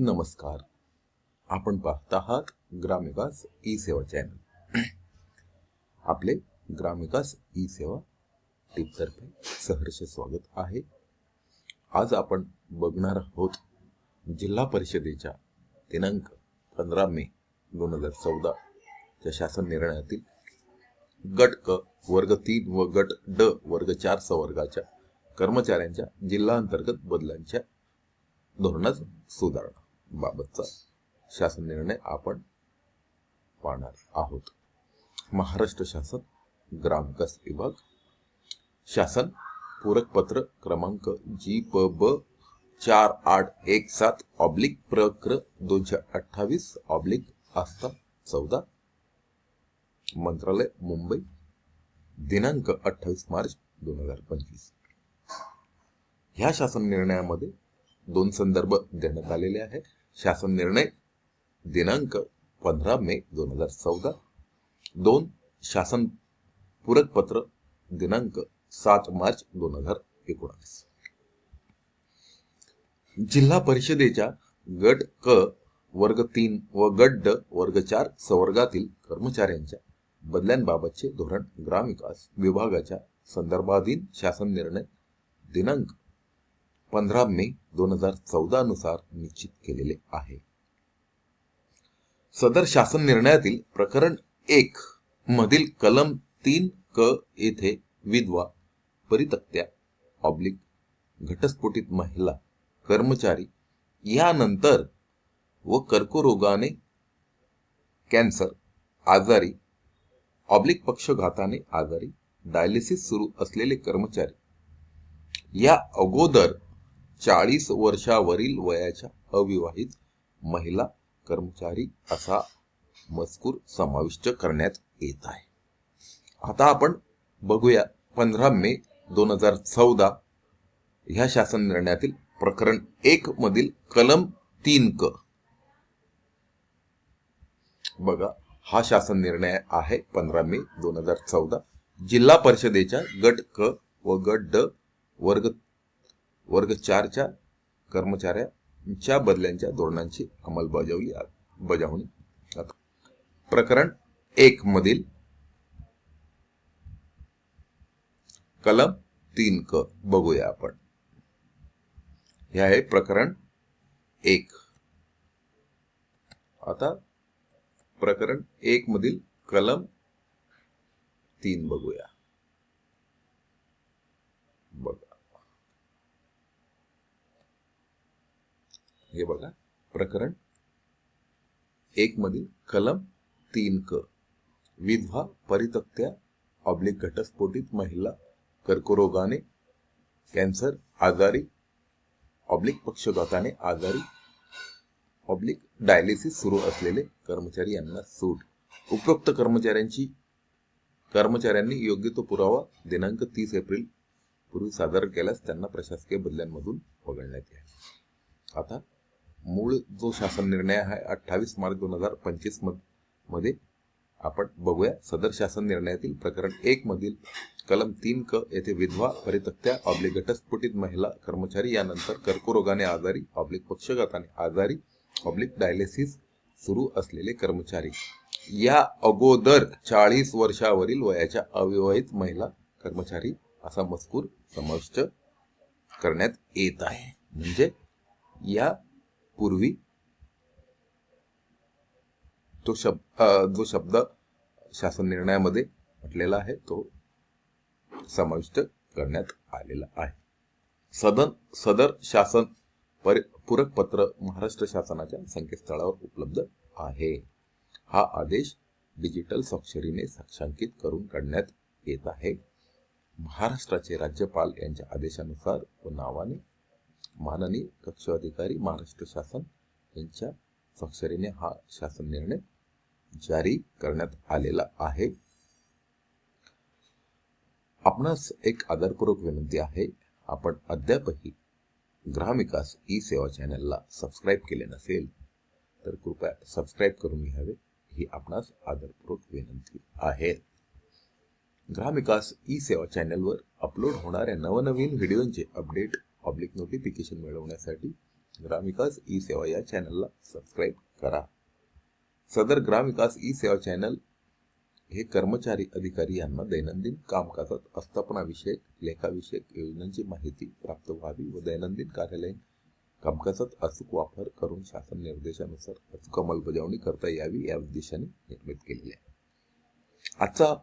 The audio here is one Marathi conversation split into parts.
नमस्कार. आपण पाहत आहात ग्रामविकास ई सेवा चॅनल. आपले ग्रामविकास ई सेवा टीपतर्फे सहर्ष स्वागत आहे. आज आपण बघणार आहोत जिल्हा परिषदेच्या दिनांक पंधरा मे दोन हजार चौदा च्या शासन निर्णयातील गट क वर्ग तीन व गट ड वर्ग चार संवर्गाच्या कर्मचाऱ्यांच्या जिल्हा अंतर्गत बदलांच्या धोरणात सुधारणा. बाबतचा शासन निर्णय आपण पाहणार आहोत. महाराष्ट्र शासन ग्रामविकास विभाग. शासन पूरक पत्र क्रमांक जी प ब चार आठ एक सात ऑब्लिक प्रक्र दोनशे अठ्ठावीस ऑब्लिक आस्था चौदा. मंत्रालय मुंबई. दिनांक अठ्ठावीस मार्च दोन हजार पंचवीस. ह्या शासन निर्णयामध्ये दोन संदर्भ देण्यात आलेले आहे शासन निर्णय दिनांक पंधरा मे दोन हजार चौदा. दोन शासन पूरक पत्र दिनांक सात मार्च दोन हजार एकोणावीस. जिल्हा परिषदेच्या गट क वर्ग तीन व गट ड वर्ग चार संवर्गातील कर्मचाऱ्यांच्या बदल्यांबाबतचे धोरण ग्रामविकास विभागाच्या संदर्भाधीन शासन निर्णय दिनांक पंधरा मे दोन हजार चौदा नुसार निश्चित केलेले आहे. सदर शासन निर्णयातील प्रकरण एक मधील कलम तीन क येथे विधवा परितक्त्या ऑब्लिक घटस्फोटित महिला कर्मचारी यानंतर व कर्करोगाने कॅन्सर आजारी ऑब्लिक पक्षघाताने आजारी डायलिसिस सुरू असलेले कर्मचारी या अगोदर चाळीस वर्षावरील वयाच्या अविवाहित महिला कर्मचारी असा मजकूर समाविष्ट करण्यात येत आहे. आता आपण बघूया पंधरा मे दोन हजार चौदा ह्या शासन निर्णयातील प्रकरण एक मधील कलम तीन क बघा हा शासन निर्णय आहे पंधरा मे दोन हजार चौदा. जिल्हा परिषदेच्या गट क व गट ड वर्ग वर्ग चारच्या कर्मचाऱ्यांच्या बदल्यांच्या धोरणांची अंमलबजावणी बजावणी. प्रकरण एक मधील कलम तीन क बघूया आपण. हे आहे प्रकरण एक. आता प्रकरण एक मधील कलम तीन बघूया बघा हे बघा प्रकरण एक मधील कलम तीन क. विधवा परितक्त्या ऑब्लिक घटस्फोटित महिला कर्करोगाने कॅन्सर आजारी ऑब्लिक पक्षघाताने आजारी ऑब्लिक डायलिसिस सुरू असलेले कर्मचारी यांना सूट. उपरोक्त कर्मचाऱ्यांची कर्मचाऱ्यांनी योग्य तो पुरावा दिनांक तीस एप्रिल पूर्वी सादर केल्यास त्यांना प्रशासकीय बदल्यांमधून वगळण्यात येईल. आता मूळ जो शासन निर्णय आहे अठ्ठावीस मार्च दोन हजार पंचवीसमध्ये आपण बघूया. सदर शासन निर्णयातील प्रकरण एक मधील कलम तीन क येथे विधवा परितक्त्या ऑब्लिक घटस्फोटित महिला कर्मचारी यानंतर कर्करोगाने आजारी ऑब्लिक पक्षघाताने आजारी ऑब्लिक डायलिसिस सुरू असलेले कर्मचारी. या अगोदर चाळीस वर्षावरील वयाच्या अविवाहित महिला कर्मचारी असा मजकूर समाविष्ट करण्यात येत आहे. म्हणजे या पूर्वी? तो शब्द जो शब्द शासन निर्णयामध्ये म्हटलेला आहे तो समाविष्ट करण्यात आलेला आहे. सदन सदर शासन पूरक पत्र महाराष्ट्र शासनाच्या संकेतस्थळावर उपलब्ध आहे. हा आदेश डिजिटल स्वाक्षरीने साक्षांकित करून काढण्यात येत आहे. महाराष्ट्राचे राज्यपाल यांच्या आदेशानुसार व नावाने माननीय कक्ष अधिकारी महाराष्ट्र शासन यांच्या स्वाक्षरीने हा शासन निर्णय जारी करण्यात आलेला आहे. आपणास एक आदरपूर्वक विनंती आहे. आपण अद्यापही ग्रामविकास ई सेवा चॅनलला सबस्क्राईब केले नसेल तर कृपया सबस्क्राईब करून घ्यावे ही आपणास आदरपूर्वक विनंती आहे. ग्रामविकास ई सेवा चॅनलवर अपलोड होणाऱ्या नवनवीन व्हिडिओंचे अपडेट पब्लिक नोटिफिकेशन मिळवण्यासाठी ग्रामविकास ई सेवा या चॅनलला सबस्क्राईब करा. सदर ग्रामविकास ई सेवा चॅनल हे कर्मचारी अधिकारी यांना दैनंदिन कामकाजात आस्थापनाविषयक लेखाविषयक योजनांची माहिती प्राप्त व्हावी व दैनंदिन कार्यालयीन कामकाजात अचूक वापर करून शासन निर्देशानुसार अचूक अंमलबजावणी करता यावी या उद्देशाने निर्मित केलेली आहे. आजचा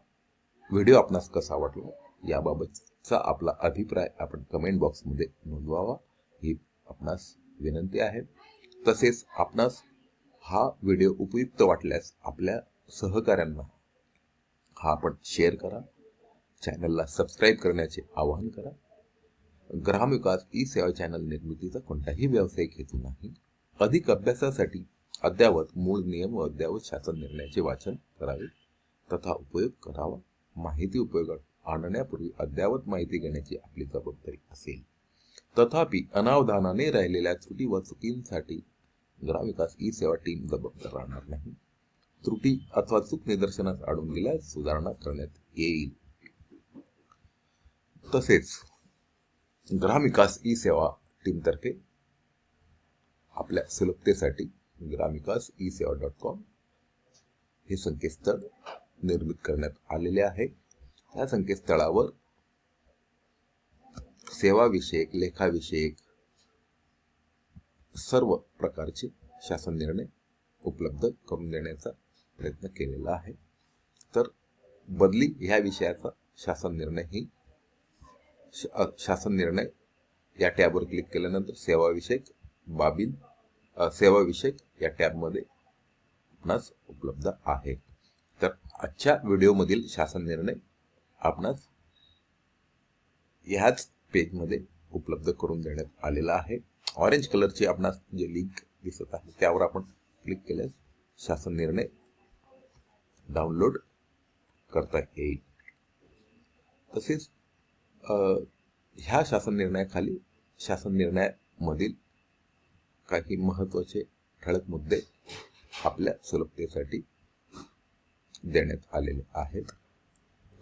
व्हिडिओ आपणास कसा वाटला? याबाबतचा आपला अभिप्राय आपण कमेंट बॉक्समध्ये नोंदवावा. ही आपणास विनंती आहे. तसेच आपणास हा व्हिडिओ उपयुक्त वाटल्यास आपल्या सहकाऱ्यांना हा आपण शेअर करा. चॅनलला सबस्क्राईब करण्याचे आवाहन करा. ग्रामविकास ई सेवा चॅनल निर्मितीचा कोणताही व्यावसायिक हेतू नाही. अधिक अभ्यासासाठी अद्यावत मूळ नियम व अद्यावत शासन निर्णयाचे वाचन करावे तथा उपयोग करावा. माहिती उपयोगात आणण्यापूर्वी अद्यावत माहिती घेण्याची आपली जबाबदारी असेल. तथापि अनावधानाने राहिलेल्या त्रुटी व चुकींसाठी ग्रामविकास ई सेवा टीम जबाबदार राहणार नाही. त्रुटी अथवा चूक निदर्शनास आढळून गेल्यास सुधारणा करण्यात येईल. तसेच ग्रामविकास ई सेवा टीमतर्फे आपल्या सुलभतेसाठी ग्रामविकास ई सेवा डॉट कॉम हे संकेतस्थळ निर्मित करण्यात आलेले आहे. या संकेतस्थळावर सेवाविषयक लेखाविषयक सर्व प्रकारचे शासन निर्णय उपलब्ध करून देण्याचा प्रयत्न केलेला आहे. तर बदली ह्या विषयाचा शासन निर्णय ही शासन निर्णय या टॅबवर क्लिक केल्यानंतर सेवाविषयक बाबी सेवाविषयक या टॅबमध्ये आपणास उपलब्ध आहे. तर आजच्या व्हिडिओमधील शासन निर्णय आपणास ह्याच पेजमध्ये उपलब्ध करून देण्यात आलेला आहे. ऑरेंज कलरची आपणास जे लिंक दिसत आहे त्यावर आपण क्लिक केल्यास शासन निर्णय डाउनलोड करता येईल. तसेच ह्या शासन निर्णयाखाली शासन निर्णयामधील काही महत्त्वाचे ठळक मुद्दे आपल्या सुलभतेसाठी देण्यात आलेले आहेत.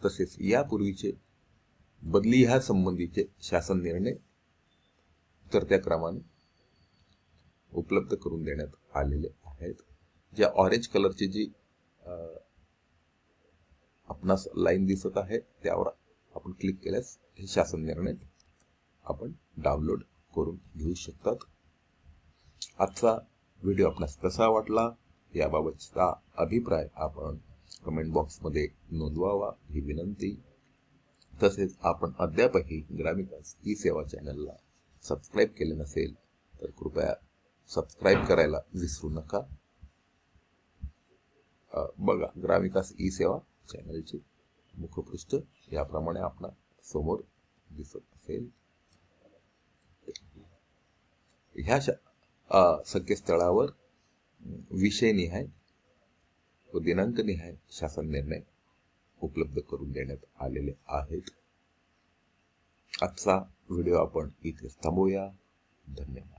तसेच यापूर्वीचे बदली ह्या संबंधीचे शासन निर्णय तर त्या क्रमाने उपलब्ध करून देण्यात आलेले आहेत. ज्या ऑरेंज कलरची जी आपणास लाईन दिसत आहे त्यावर आपण क्लिक केल्यास हे शासन निर्णय आपण डाउनलोड करून घेऊ शकतात. आजचा व्हिडिओ आपणास कसा वाटला याबाबतचा अभिप्राय आपण कमेंट बॉक्समध्ये नोंदवावा ही विनंती. तसेच आपण अद्यापही ग्रामिकास ई सेवा चॅनलला सबस्क्राईब केले नसेल तर कृपया सबस्क्राईब करायला विसरू नका. बघा ग्रामिकास ई सेवा चॅनलचे मुखपृष्ठ याप्रमाणे आपणा समोर दिसत असेल. ह्या संकेतस्थळावर विषयनिहाय व दिनांकनिहाय शासन निर्णय उपलब्ध करून देण्यात आलेले आहेत. आजचा व्हिडिओ आपण इथे थांबूया धन्यवाद.